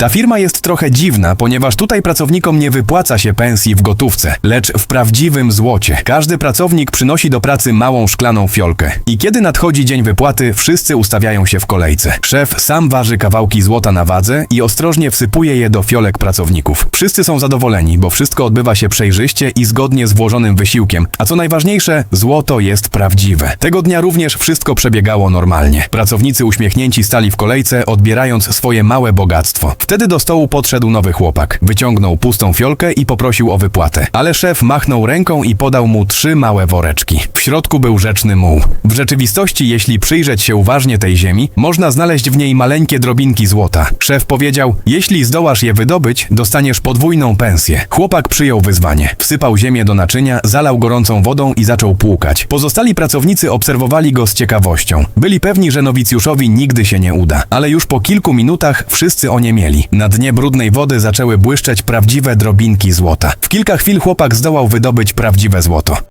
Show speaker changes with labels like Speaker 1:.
Speaker 1: Ta firma jest trochę dziwna, ponieważ tutaj pracownikom nie wypłaca się pensji w gotówce, lecz w prawdziwym złocie. Każdy pracownik przynosi do pracy małą szklaną fiolkę. I kiedy nadchodzi dzień wypłaty, wszyscy ustawiają się w kolejce. Szef sam waży kawałki złota na wadze i ostrożnie wsypuje je do fiolek pracowników. Wszyscy są zadowoleni, bo wszystko odbywa się przejrzyście i zgodnie z włożonym wysiłkiem. A co najważniejsze, złoto jest prawdziwe. Tego dnia również wszystko przebiegało normalnie. Pracownicy uśmiechnięci stali w kolejce, odbierając swoje małe bogactwo. Wtedy do stołu podszedł nowy chłopak. Wyciągnął pustą fiolkę i poprosił o wypłatę. Ale szef machnął ręką i podał mu trzy małe woreczki. W środku był rzeczny muł. W rzeczywistości, jeśli przyjrzeć się uważnie tej ziemi, można znaleźć w niej maleńkie drobinki złota. Szef powiedział: Jeśli zdołasz je wydobyć, dostaniesz podwójną pensję. Chłopak przyjął wyzwanie. Wsypał ziemię do naczynia, zalał gorącą wodą i zaczął płukać. Pozostali pracownicy obserwowali go z ciekawością. Byli pewni, że nowicjuszowi nigdy się nie uda. Ale już po kilku minutach wszyscy Na dnie brudnej wody zaczęły błyszczeć prawdziwe drobinki złota. W kilka chwil chłopak zdołał wydobyć prawdziwe złoto.